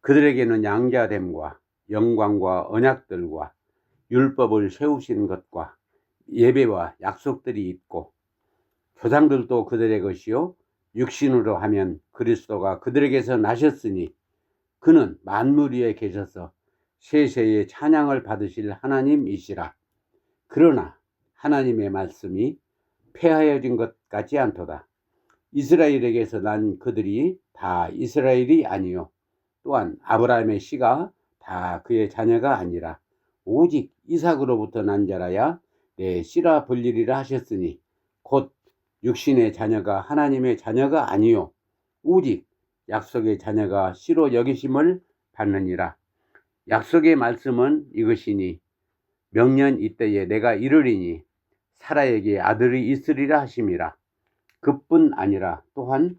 그들에게는 양자됨과 영광과 언약들과 율법을 세우신 것과 예배와 약속들이 있고 조상들도 그들의 것이요 육신으로 하면 그리스도가 그들에게서 나셨으니 그는 만물 위에 계셔서 세세의 찬양을 받으실 하나님이시라. 그러나 하나님의 말씀이 폐하여진 것 같지 않도다. 이스라엘에게서 난 그들이 다 이스라엘이 아니요 또한 아브라함의 씨가 다 그의 자녀가 아니라 오직 이삭으로부터 난 자라야 내 씨라 불리리라 하셨으니 곧 육신의 자녀가 하나님의 자녀가 아니요 오직 약속의 자녀가 씨로 여기심을 받느니라. 약속의 말씀은 이것이니 명년 이때에 내가 이르리니 사라에게 아들이 있으리라 하심이라. 그뿐 아니라 또한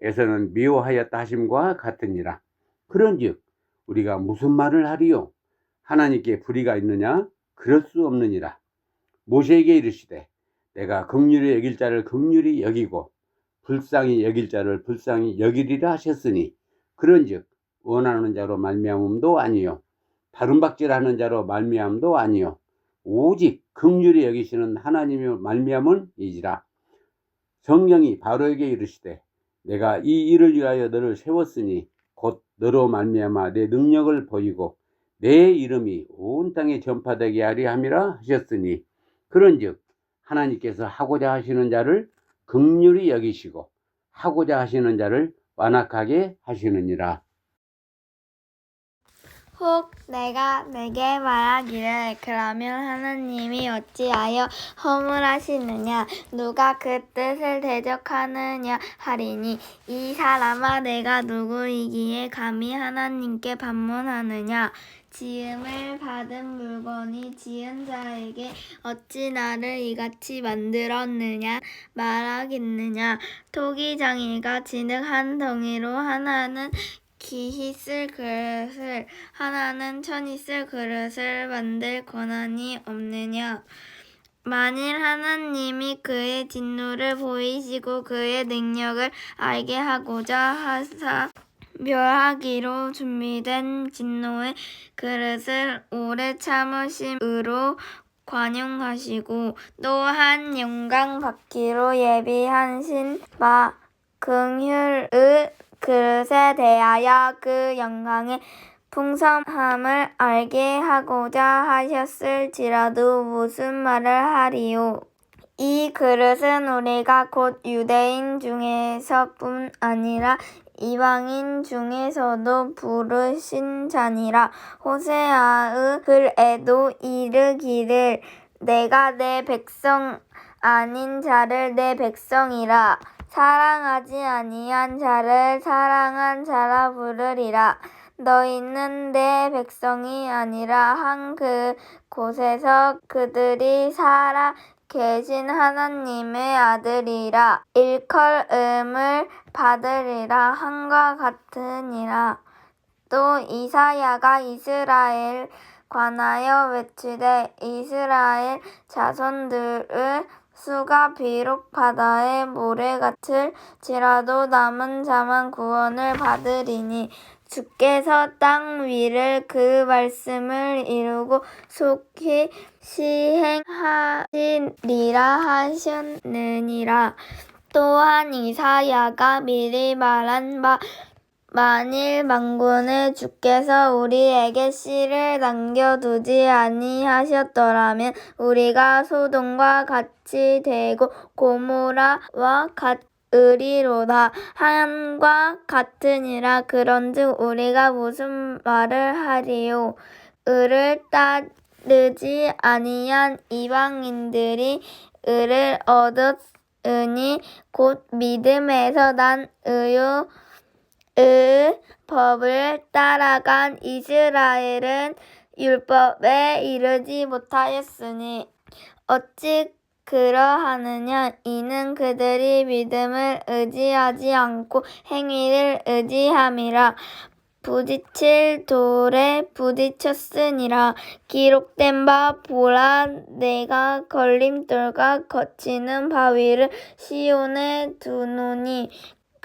에서는 미워하였다 하심과 같으니라. 그런즉 우리가 무슨 말을 하리요? 하나님께 불의가 있느냐? 그럴 수 없느니라. 모세에게 이르시되 내가 극률히 여길 자를 극률히 여기고 불쌍히 여길 자를 불쌍히 여기리라 하셨으니 그런즉 원하는 자로 말미암음도 아니요. 다른 박질하는 자로 말미암도 아니요. 오직 극률히 여기시는 하나님의 말미암은 이지라. 성령이 바로에게 이르시되 내가 이 일을 위하여 너를 세웠으니 곧 너로 말미암아 내 능력을 보이고 내 이름이 온 땅에 전파되게 하리 함이라 하셨으니 그런즉 하나님께서 하고자 하시는 자를 극률히 여기시고 하고자 하시는 자를 완악하게 하시느니라. 혹 내가 내게 말하기를 그러면 하나님이 어찌하여 허물하시느냐? 누가 그 뜻을 대적하느냐 하리니? 이 사람아 내가 누구이기에 감히 하나님께 반문하느냐? 지음을 받은 물건이 지은 자에게 어찌 나를 이같이 만들었느냐? 말하겠느냐? 토기장이가 진흙 한 덩이로 하나는 기히 쓸 그릇을 하나는 천이 쓸 그릇을 만들 권한이 없느냐? 만일 하나님이 그의 진노를 보이시고 그의 능력을 알게 하고자 하사 멸하기로 준비된 진노의 그릇을 오래 참으심으로 관용하시고 또한 영광 받기로 예비하신 바 긍휼의 그릇에 대하여 그 영광의 풍성함을 알게 하고자 하셨을지라도 무슨 말을 하리요. 이 그릇은 우리가 곧 유대인 중에서뿐 아니라 이방인 중에서도 부르신 자니라. 호세아의 글에도 이르기를 내가 내 백성 아닌 자를 내 백성이라. 사랑하지 아니한 자를 사랑한 자라 부르리라. 너희는 내 백성이 아니라 한 그 곳에서 그들이 살아 계신 하나님의 아들이라. 일컬음을 받으리라 한과 같으니라. 또 이사야가 이스라엘 관하여 외치되 이스라엘 자손들의 수가 비록 바다의 모래 같을지라도 남은 자만 구원을 받으리니 주께서 땅 위를 그 말씀을 이루고 속히 시행하시리라 하셨느니라. 또한 이사야가 미리 말한 바 만일 만군의 주께서 우리에게 씨를 남겨두지 아니하셨더라면 우리가 소돔과 같이 되고 고모라와 같으리로다. 한과 같으니라. 그런즉 우리가 무슨 말을 하리요? 을을 따르지 아니한 이방인들이 을을 얻었으니 곧 믿음에서 난 의요 의 법을 따라간 이스라엘은 율법에 이르지 못하였으니 어찌 그러하느냐? 이는 그들이 믿음을 의지하지 않고 행위를 의지함이라. 부딪힐 돌에 부딪혔으니라. 기록된 바 보라 내가 걸림돌과 거치는 바위를 시온에 두노니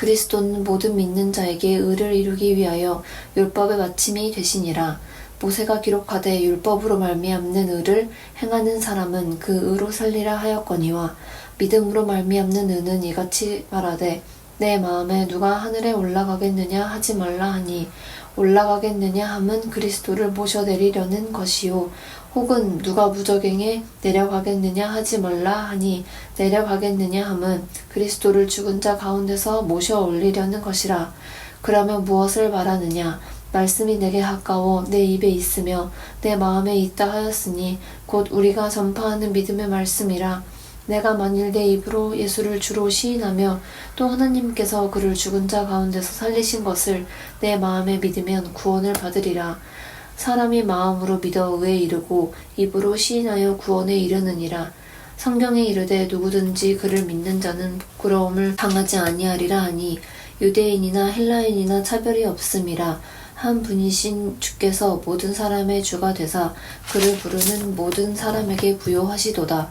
그리스도는 모든 믿는 자에게 의를 이루기 위하여 율법의 마침이 되시니라. 모세가 기록하되 율법으로 말미암는 의를 행하는 사람은 그 의로 살리라 하였거니와 믿음으로 말미암는 의는 이같이 말하되 내 마음에 누가 하늘에 올라가겠느냐 하지 말라 하니 올라가겠느냐 함은 그리스도를 모셔내리려는 것이요. 혹은 누가 무적행에 내려가겠느냐 하지 말라 하니 내려가겠느냐 함은 그리스도를 죽은 자 가운데서 모셔 올리려는 것이라. 그러면 무엇을 말하느냐? 말씀이 내게 가까워 내 입에 있으며 내 마음에 있다 하였으니 곧 우리가 전파하는 믿음의 말씀이라 내가 만일 내 입으로 예수를 주로 시인하며 또 하나님께서 그를 죽은 자 가운데서 살리신 것을 내 마음에 믿으면 구원을 받으리라. 사람이 마음으로 믿어 의에 이르고 입으로 시인하여 구원에 이르느니라. 성경에 이르되 누구든지 그를 믿는 자는 부끄러움을 당하지 아니하리라 하니 유대인이나 헬라인이나 차별이 없음이라. 한 분이신 주께서 모든 사람의 주가 되사 그를 부르는 모든 사람에게 부요하시도다.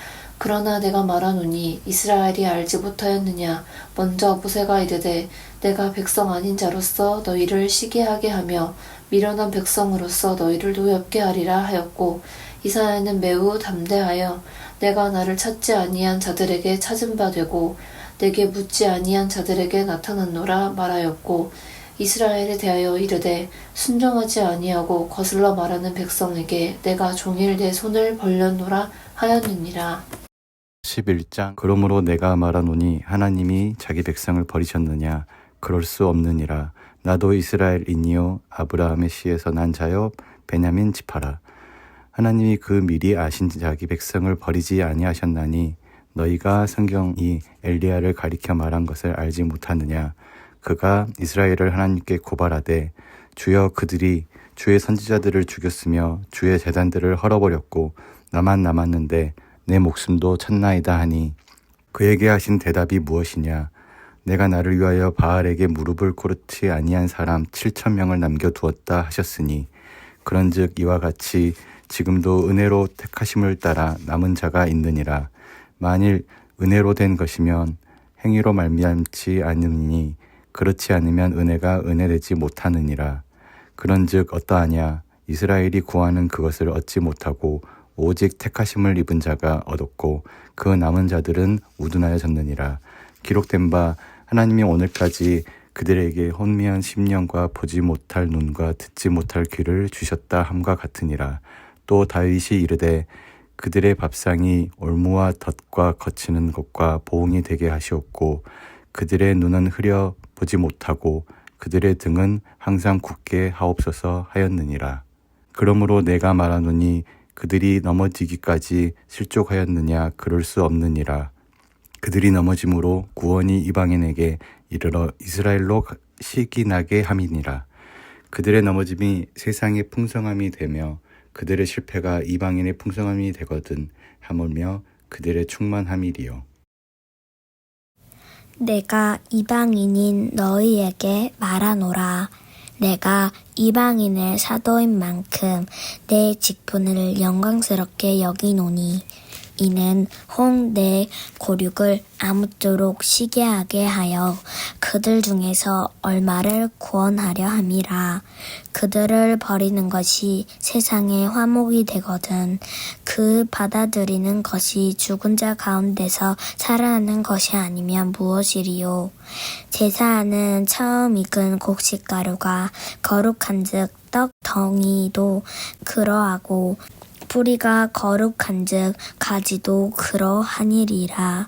그러나 내가 말하노니 이스라엘이 알지 못하였느냐? 먼저 모세가 이르되 내가 백성 아닌 자로서 너희를 시기하게 하며 미련한 백성으로서 너희를 노엽게 하리라 하였고 이사야는 매우 담대하여 내가 나를 찾지 아니한 자들에게 찾은 바 되고 내게 묻지 아니한 자들에게 나타났노라 말하였고 이스라엘에 대하여 이르되 순종하지 아니하고 거슬러 말하는 백성에게 내가 종일 내 손을 벌렸노라 하였느니라 11장. 그러므로 내가 말하노니 하나님이 자기 백성을 버리셨느냐? 그럴 수 없느니라. 나도 이스라엘이니요 아브라함의 씨에서 난 자여 베냐민 지파라. 하나님이 그 미리 아신 자기 백성을 버리지 아니하셨나니 너희가 성경이 엘리야를 가리켜 말한 것을 알지 못하느냐? 그가 이스라엘을 하나님께 고발하되 주여 그들이 주의 선지자들을 죽였으며 주의 재단들을 헐어버렸고 나만 남았는데 내 목숨도 쳤나이다 하니 그에게 하신 대답이 무엇이냐? 내가 나를 위하여 바알에게 무릎을 꿇지 아니한 사람 7천 명을 남겨 두었다 하셨으니 그런즉 이와 같이 지금도 은혜로 택하심을 따라 남은 자가 있느니라. 만일 은혜로 된 것이면 행위로 말미암지 않으니 그렇지 않으면 은혜가 은혜되지 못하느니라. 그런즉 어떠하냐? 이스라엘이 구하는 그것을 얻지 못하고 오직 택하심을 입은 자가 얻었고 그 남은 자들은 우둔하여 졌느니라 기록된 바 하나님이 오늘까지 그들에게 혼미한 심령과 보지 못할 눈과 듣지 못할 귀를 주셨다 함과 같으니라. 또 다윗이 이르되 그들의 밥상이 올무와 덫과 거치는 것과 보응이 되게 하시옵고 그들의 눈은 흐려 보지 못하고 그들의 등은 항상 굳게 하옵소서 하였느니라. 그러므로 내가 말하노니 그들이 넘어지기까지 실족하였느냐 그럴 수 없느니라. 그들이 넘어짐으로 구원이 이방인에게 이르러 이스라엘로 시기 나게 함이니라. 그들의 넘어짐이 세상의 풍성함이 되며 그들의 실패가 이방인의 풍성함이 되거든 하물며 그들의 충만함이리요. 내가 이방인인 너희에게 말하노라. 내가 이방인의 사도인 만큼 내 직분을 영광스럽게 여기노니 이는 홍내 고륙을 아무쪼록 시게 하게 하여 그들 중에서 얼마를 구원하려 함이라. 그들을 버리는 것이 세상의 화목이 되거든 그 받아들이는 것이 죽은 자 가운데서 살아나는 것이 아니면 무엇이리요? 제사하는 처음 익은 곡식가루가 거룩한즉 떡 덩이도 그러하고 뿌리가 거룩한즉 가지도 그러하니리라.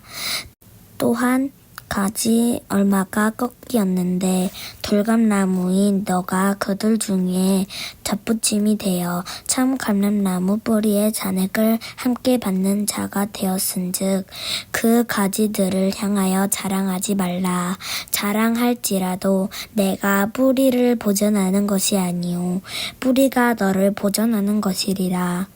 또한 가지 얼마가 꺾이었는데 돌감나무인 너가 그들 중에 접붙임이 되어 참 감람나무 뿌리의 잔액을 함께 받는 자가 되었은즉 그 가지들을 향하여 자랑하지 말라. 자랑할지라도 내가 뿌리를 보존하는 것이 아니요 뿌리가 너를 보존하는 것이리라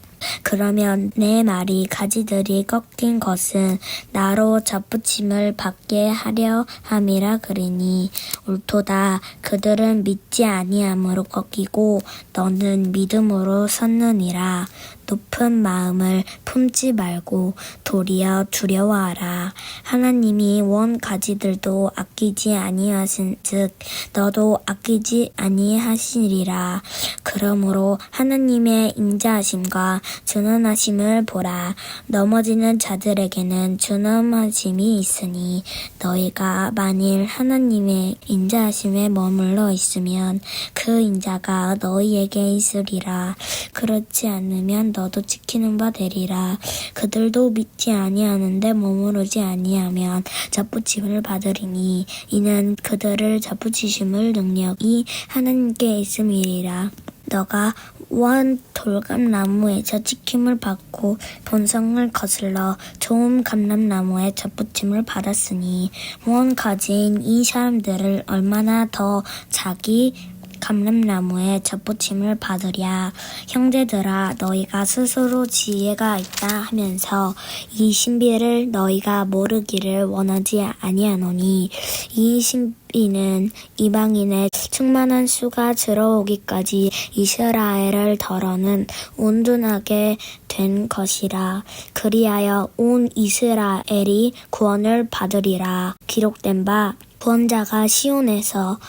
그러면 내 말이 가지들이 꺾인 것은 나로 접붙임을 받게 하려 함이라 그러니 옳도다. 그들은 믿지 아니함으로 꺾이고 너는 믿음으로 섰느니라 높은 마음을 품지 말고 도리어 두려워하라. 하나님이 원 가지들도 아끼지 아니하신즉 너도 아끼지 아니하시리라. 그러므로 하나님의 인자하심과 준엄하심을 보라. 넘어지는 자들에게는 준엄하심이 있으니 너희가 만일 하나님의 인자하심에 머물러 있으면 그 인자가 너희에게 있으리라. 그렇지 않으면 너도 지키는 바 되리라. 그들도 믿지 아니하는데 머무르지 아니하면 잡붙임을 받으리니 이는 그들을 잡붙이심을 능력이 하나님께 있음이리라. 너가 원 돌감나무에서 지킴을 받고 본성을 거슬러 좋은 감람나무에 접붙임을 받았으니 원 가지인 이 사람들을 얼마나 더 자기 감람나무에 접붙임을 받으랴. 형제들아 너희가 스스로 지혜가 있다 하면서 이 신비를 너희가 모르기를 원하지 아니하노니 이 신비는 이방인의 충만한 수가 들어오기까지 이스라엘을 덜어는 온전하게 된 것이라. 그리하여 온 이스라엘이 구원을 받으리라. 기록된 바 구원자가 시온에서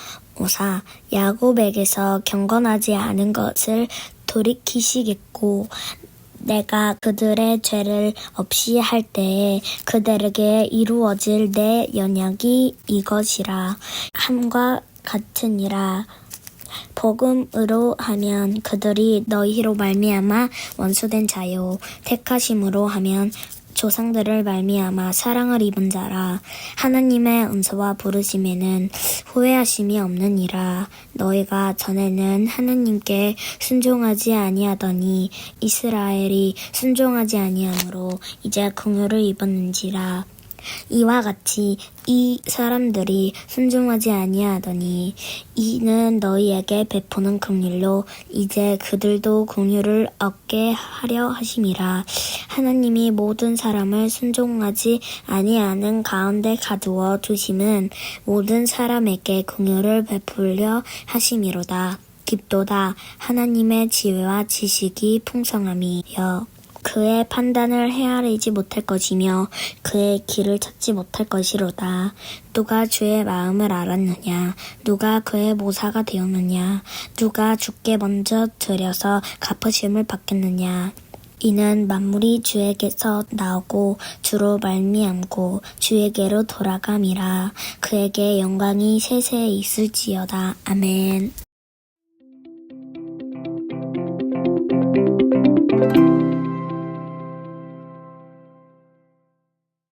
오사 야곱에게서 경건하지 않은 것을 돌이키시겠고 내가 그들의 죄를 없이 할 때에 그들에게 이루어질 내 연약이 이것이라. 함과 같으니라. 복음으로 하면 그들이 너희로 말미암아 원수된 자요. 택하심으로 하면 조상들을 말미암아 사랑을 입은 자라. 하나님의 은혜와 부르심에는 후회하심이 없느니라. 너희가 전에는 하나님께 순종하지 아니하더니 이스라엘이 순종하지 아니하므로 이제 긍휼을 입었는지라 이와 같이 이 사람들이 순종하지 아니하더니 이는 너희에게 베푸는 긍휼로 이제 그들도 긍휼을 얻게 하려 하심이라. 하나님이 모든 사람을 순종하지 아니하는 가운데 가두어 두심은 모든 사람에게 긍휼을 베풀려 하심이로다. 깊도다. 하나님의 지혜와 지식이 풍성함이여 그의 판단을 헤아리지 못할 것이며 그의 길을 찾지 못할 것이로다. 누가 주의 마음을 알았느냐? 누가 그의 모사가 되었느냐? 누가 주께 먼저 들여서 갚으심을 받겠느냐? 이는 만물이 주에게서 나오고 주로 말미암고 주에게로 돌아감이라 그에게 영광이 세세 있을지어다 아멘.